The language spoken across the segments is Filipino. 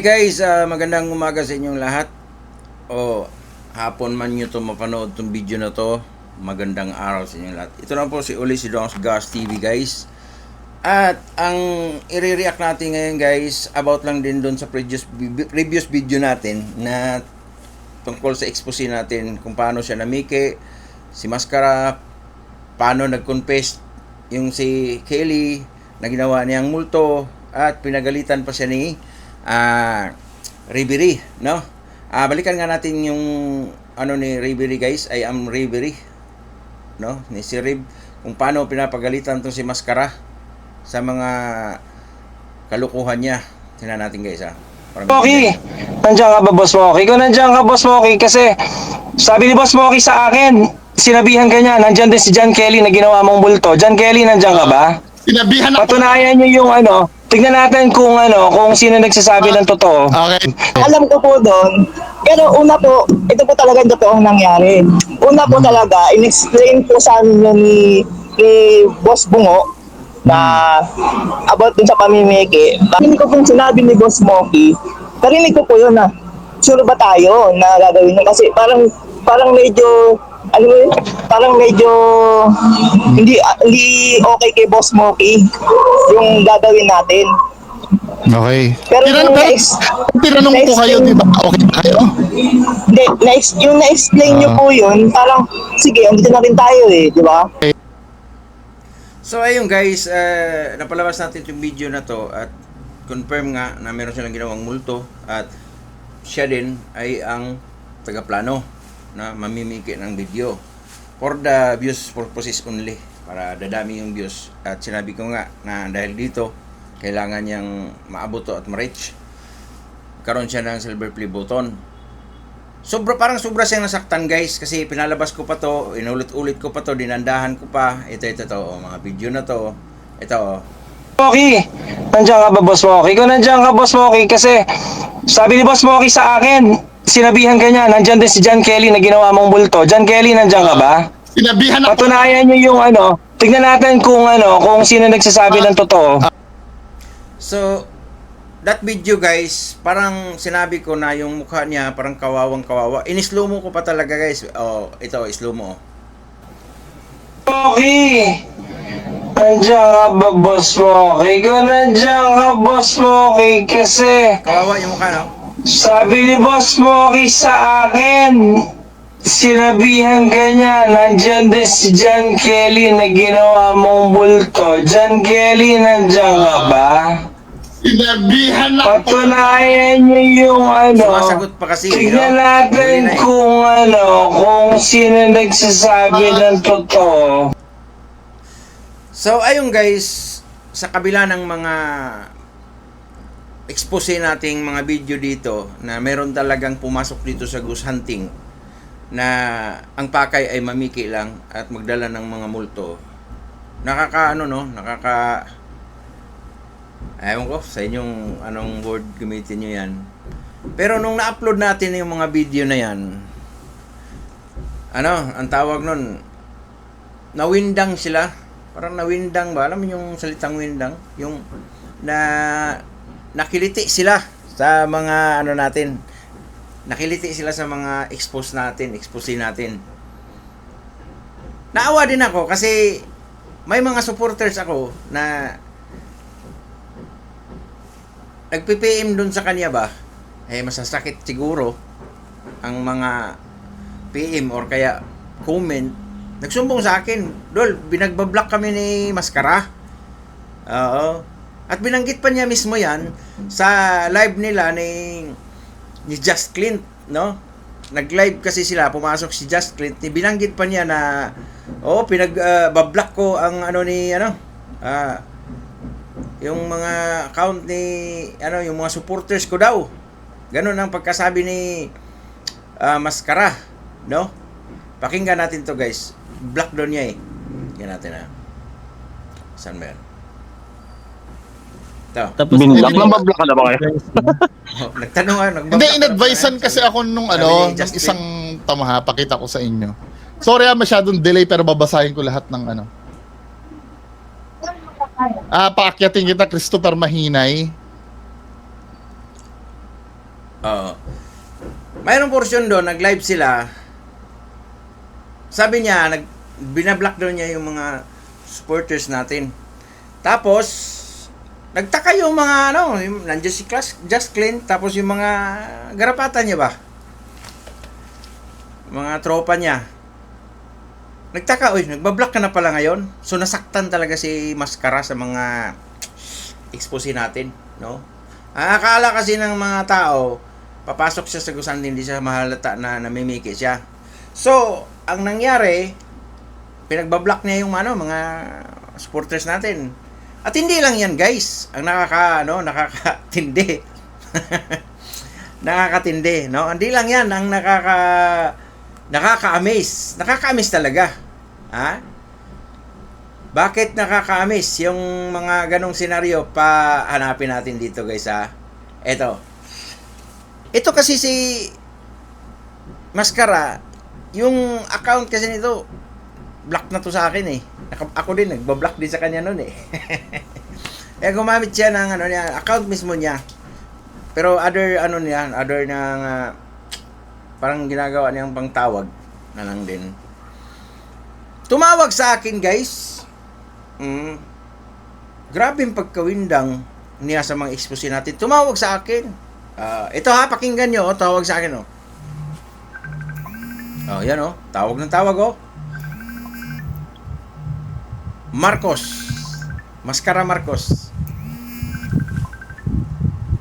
Guys, ah, magandang umaga sa inyong lahat. O hapon man nyo to mapanood tong video na to. Magandang araw sa inyong lahat. Ito lang po si Uli si Dongs Gas TV guys. At ang i-react natin ngayon guys, about lang din doon sa previous, previous video natin na tungkol sa expose natin kung paano siya namiki, si Mascara, paano nag-confess yung si Kelly na ginawa niyang multo at pinagalitan pa siya ni ah Ribery, no? Ah balikan nga natin yung ano ni Ribery guys, I am Ribery, no? Ni si Rib kung paano pinapagalitan tong si Mascara sa mga kalukuhan niya. Tingnan natin guys ha. Para Moki, nandiyan ka ba Boss Moki? Kung nandiyan ka Boss Moki kasi sabi ni Boss Moki sa akin, sinabihan ka niya, nandiyan din si John Kelly na ginawa mong bulto. John Kelly, nandiyan ka ba? Sinabihan ako. Patunayan niyo yung ano, tignan natin kung ano, kung sino nagsasabi ng totoo. Okay. alam ko po doon. Pero una po, ito po talaga yung totoong nangyari. Una po talaga, in-explain po sa amin yun ni, ni Boss Bungo na about dun sa pamimiki. Parinig ko pong sinabi ni Boss Moki, parinig ko po yun na, sure ba tayo na gagawin yun? Kasi parang, parang medyo, ano mo yun? parang medyo hindi hindi okay kay Boss Moki yung gagawin natin. Okay. Pero Tinanong, yung pero, next- tinanong ko kayo, di ba? Okay na kayo? Hindi, na yung na-explain nyo Ah. po yun, parang, sige, andito na rin tayo eh, di ba? So ayun guys, uh, napalabas natin yung video na to at confirm nga na meron silang ginawang multo at siya din ay ang tagaplano na mamimiki ng video for the views purposes only para dadami yung views at sinabi ko nga na dahil dito kailangan niyang maabot at ma-reach karon siya ng silver play button Sobra parang sobra siyang nasaktan guys kasi pinalabas ko pa to, inulit-ulit ko pa to, dinandahan ko pa. Ito ito to, oh, mga video na to. Ito oh. Moki, nandiyan ka ba Boss Moki? Kung nandiyan ka Boss Moki kasi sabi ni Boss Moki sa akin, sinabihan ka niya, nandiyan din si John Kelly na ginawa mong bulto. John Kelly, nandiyan ka ba? Sinabihan ako. Patunayan niyo yung ano, tignan natin kung ano, kung sino nagsasabi ng totoo. So that video guys, parang sinabi ko na yung mukha niya parang kawawang kawawa. In-slow mo ko pa talaga guys. Oh, ito slow mo. oh. Moki! Nandiyan ka ba Boss Moki? Kung nandiyan ka Boss Moki kasi Kawawa yung mukha no? Sabi ni Boss Moki sa akin, sinabihan ka niya, nandiyan din si John Kelly na ginawa mong bulto. John Kelly, nandiyan ka ba? Sinabihan ako. Patunayan niyo yung ano. Sumasagot pa kasi. Tignan no? natin na eh. kung ano, kung sino nagsasabi ng totoo. So ayun guys, sa kabila ng mga expose nating mga video dito na meron talagang pumasok dito sa goose hunting na ang pakay ay mamiki lang at magdala ng mga multo. Nakaka ano no, nakaka Ewan ko sa inyong anong word gamitin nyo yan. Pero nung na-upload natin yung mga video na yan, ano, ang tawag nun, nawindang sila. Parang nawindang ba? Alam mo yung salitang windang? Yung na nakiliti sila sa mga ano natin. Nakiliti sila sa mga expose natin, expose natin. Naawa din ako kasi may mga supporters ako na nagpi-PM dun sa kanya ba? Eh masasakit siguro ang mga PM or kaya comment nagsumbong sa akin. Dol, binagbablock kami ni Mascara. Oo. At binanggit pa niya mismo yan sa live nila ni ni Just Clint, no? Nag-live kasi sila, pumasok si Just Clint. ni Binanggit pa niya na oh, pinag uh, bablock ko ang ano ni ano, ah yung mga account ni ano, yung mga supporters ko daw. Ganun ang pagkasabi ni ah, Mascara, no? Pakinggan natin to guys. Black doon niya eh. Tingnan natin ha. Saan ba yan? Ito. Tapos Binlock ano lang yung- ka na ba kayo? Oh, nagtanong nga. Hindi, in-advisean kasi ako nung Sabi ano, ni nung Justin. isang tamaha, pakita ko sa inyo. Sorry ah, masyadong delay pero babasahin ko lahat ng ano. Ah, paakyatin kita Christopher Mahinay. Oo. Mayroong portion doon, nag-live sila. Sabi niya, nag, binablock daw niya yung mga supporters natin. Tapos, nagtaka yung mga, ano, yung, nandiyan si Class, Just Clean, tapos yung mga garapatan niya ba? Mga tropa niya. Nagtaka, uy, nagbablock ka na pala ngayon. So, nasaktan talaga si Mascara sa mga expose natin, no? Ang akala kasi ng mga tao, papasok siya sa gusan, hindi siya mahalata na namimiki siya. So, ang nangyari, pinagbablock niya yung ano, mga supporters natin. At hindi lang yan, guys. Ang nakaka, ano, nakakatindi. nakakatindi, no? Hindi lang yan ang nakaka nakaka-amaze. Nakaka-amaze talaga. Ha? Bakit nakaka-amaze yung mga ganong senaryo pa hanapin natin dito guys ha? Ito. Ito kasi si Mascara, yung account kasi nito, block na to sa akin eh. Ako din, nagbablock din sa kanya noon eh. eh gumamit siya ng ano niya, account mismo niya. Pero other ano niya, other ng ah, parang ginagawa niyang pangtawag na lang din. Tumawag sa akin, guys. Mm. Grabe yung pagkawindang niya sa mga expose natin. Tumawag sa akin. Ah, ito ha, pakinggan nyo. Oh, tawag sa akin, oh. Oh, yan, oh. Tawag ng tawag, oh. Marcos. Maskara Marcos.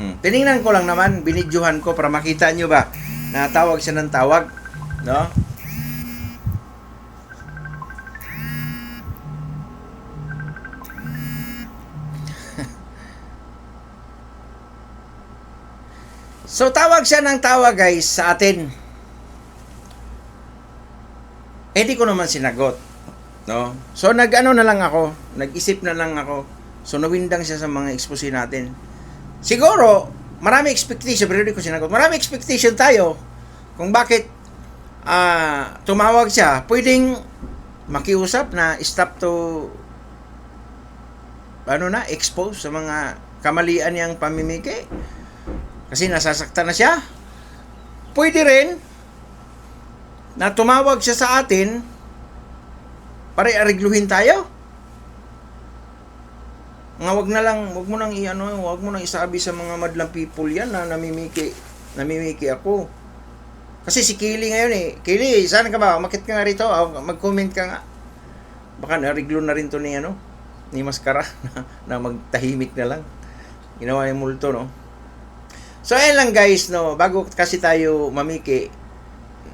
Hmm. Tiningnan ko lang naman, binidyohan ko para makita nyo ba na tawag siya ng tawag. No? so tawag siya ng tawag guys sa atin. Eh di ko naman sinagot. No? So nag-ano na lang ako, nag-isip na lang ako. So nawindang siya sa mga expose natin. Siguro, marami expectation, pero hindi ko sinagot. Marami expectation tayo kung bakit ah tumawag siya. Pwedeng makiusap na stop to ano na, expose sa mga kamalian niyang pamimigay. Kasi nasasaktan na siya. Pwede rin na tumawag siya sa atin para arigluhin tayo. Nga wag na lang, wag mo nang iano, wag mo nang isabi sa mga madlang people yan na namimiki, namimiki ako. Kasi si Kili ngayon eh. Kili, saan ka ba? Umakit ka nga rito. Ah, Mag-comment ka nga. Baka nariglo na rin to ni ano, ni Mascara na, na magtahimik na lang. Ginawa yung multo, no? So, ayun lang guys, no, bago kasi tayo mamiki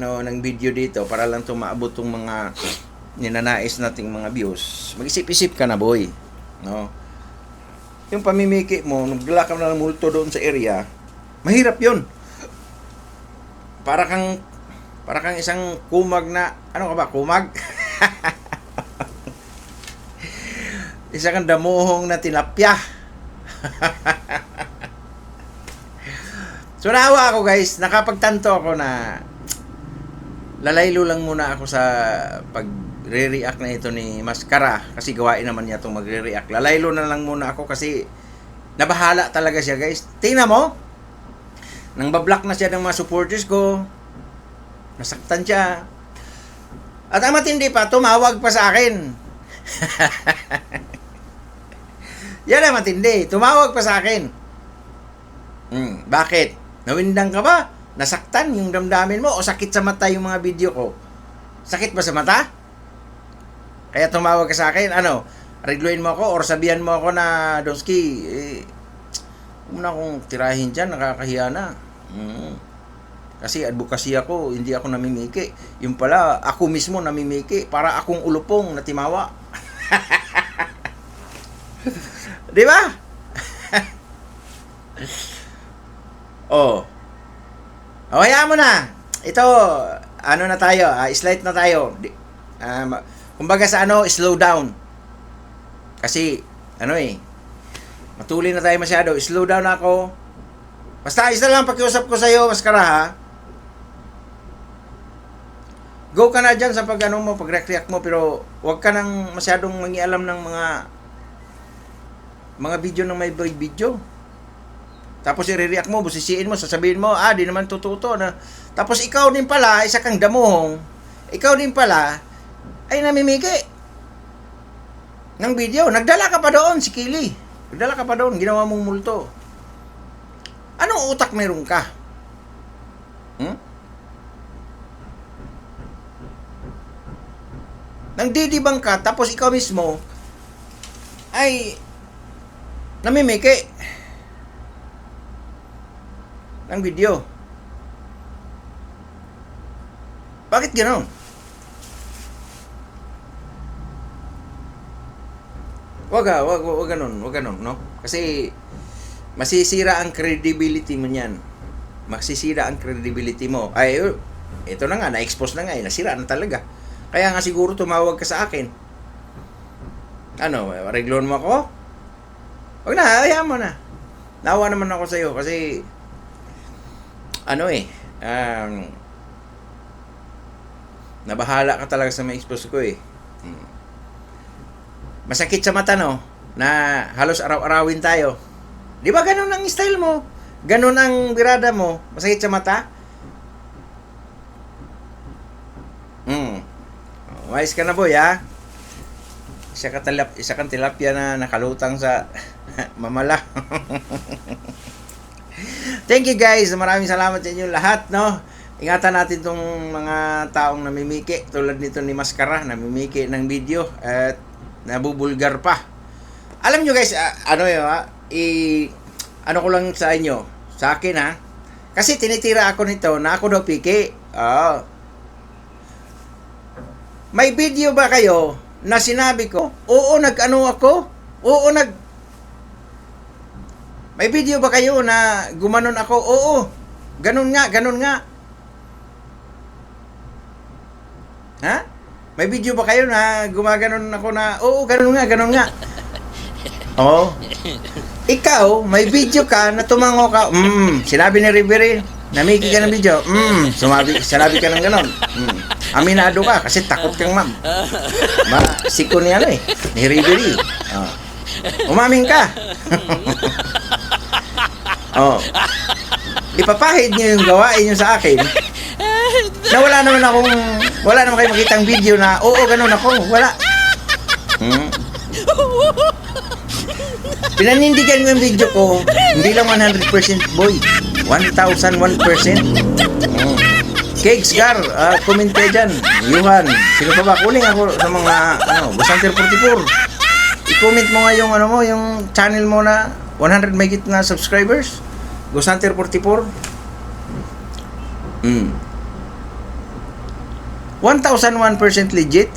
no, ng video dito para lang tumaabot tong mga ninanais nating mga views, mag-isip-isip ka na, boy. No? Yung pamimiki mo, nagdala ka na ng multo doon sa area, mahirap yun. Para kang, para kang isang kumag na, ano ka ba, kumag? Isa kang damuhong na tilapia. so naawa ako guys, nakapagtanto ako na lalaylo lang muna ako sa pag re-react na ito ni Mascara kasi gawain naman niya itong magre-react. Lalaylo na lang muna ako kasi nabahala talaga siya guys. Tingnan mo, nang bablock na siya ng mga supporters ko, nasaktan siya. At ang matindi pa, tumawag pa sa akin. Yan ang matindi. Tumawag pa sa akin. Hmm, bakit? Nawindang ka ba? Nasaktan yung damdamin mo? O sakit sa mata yung mga video ko? Sakit ba sa mata? Kaya tumawag ka sa akin, ano? Regluin mo ako or sabihan mo ako na, Donski, eh, huwag mo na akong tirahin dyan, nakakahiya na. Hmm. Kasi advocacy ako, hindi ako namimiki. Yung pala, ako mismo namimiki para akong ulupong na timawa. Di ba? oh. Oh, hayaan mo na. Ito, ano na tayo, ah, slight na tayo. Di, um, kumbaga sa ano, slow down. Kasi, ano eh, matuli na tayo masyado. Slow down ako. Basta isa lang pakiusap ko sa'yo, Maskara ha. Go ka na dyan sa pag ano mo, pag react mo, pero huwag ka nang masyadong mangialam ng mga mga video ng may video. Tapos i-react mo, busisiin mo, sasabihin mo, ah, di naman totoo to, na. Tapos ikaw din pala, isa kang damuhong, ikaw din pala, ay namimiki ng video. Nagdala ka pa doon, si Kili. Nagdala ka pa doon, ginawa mong multo. Anong utak meron ka? Hmm? Nang didibang ka, tapos ikaw mismo, ay namimiki ng video. Bakit gano'n? Wag ah, wag, wag, wag ganun, wag ganun, no? Kasi masisira ang credibility mo niyan. Masisira ang credibility mo. Ay, uh, ito na nga, na-expose na nga, eh, nasira na talaga. Kaya nga siguro tumawag ka sa akin. Ano, reglon mo ako? Wag na, hayaan mo na. Nawa naman ako sa'yo kasi ano eh, um, nabahala ka talaga sa mga expose ko eh. Hmm. Masakit sa mata no, na halos araw-arawin tayo. Di ba ganun ang style mo? Ganun ang birada mo? Masakit sa mata? Hmm. Wise ka na boy ha? Isa ka tilap, isa kang tilapia na nakalutang sa mamala. Thank you guys. Maraming salamat sa inyo lahat, no? Ingatan natin tong mga taong namimiki tulad nito ni Maskara, namimiki ng video at nabubulgar pa. Alam nyo guys, ah, ano yun ha? I, ano ko lang sa inyo, sa akin ha? Kasi tinitira ako nito na ako daw piki. Oo. May video ba kayo na sinabi ko, oo, nag-ano ako? Oo, nag... May video ba kayo na gumanon ako? Oo, ganun nga, ganun nga. Ha? May video ba kayo na gumaganon ako na, oo, ganun nga, ganun nga. Oo. Ikaw, may video ka na tumango ka, mm, sinabi ni Ribery, namiki ka ng video, mm, sumabi, sinabi ka ng ganon. Mm, aminado ka kasi takot kang ma'am. Ma, siko ni ano eh, ni Ribery. Oh. Umamin ka. oh. Ipapahid niyo yung gawain niyo sa akin na wala naman akong wala naman kayo makitang video na oo ganun ako wala hmm. pinanindigan ko yung video ko hindi lang 100% boy 1001% hmm. Cakes Gar, uh, comment kayo dyan. Yuhan, sino pa ba? Kuling ako sa mga, ano, Busanter 44. I-comment mo nga yung, ano mo, yung channel mo na 100 megit na subscribers. Busanter 44. Hmm. 1001% legit.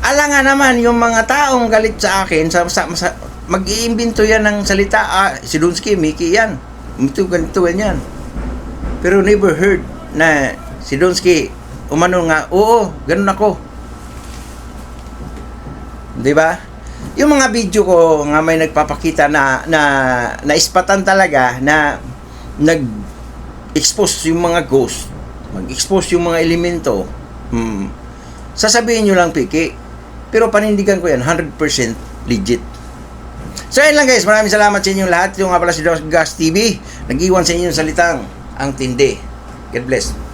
Alangan naman yung mga taong galit sa akin sa, sa, sa mag-iimbento yan ng salita. Ah, si Dunsky, Mickey yan. Ito, ganito, ganyan. Pero never heard na si Dunsky umano nga, oo, ganun ako. Di ba? Yung mga video ko nga may nagpapakita na na naispatan talaga na nag-expose yung mga ghost, mag-expose yung mga elemento. Hmm. Sasabihin nyo lang, Piki. Pero panindigan ko yan, 100% legit. So, yun lang guys. Maraming salamat sa inyong lahat. Yung nga pala si Gas TV. Nag-iwan sa inyo ng salitang ang tindi. God bless.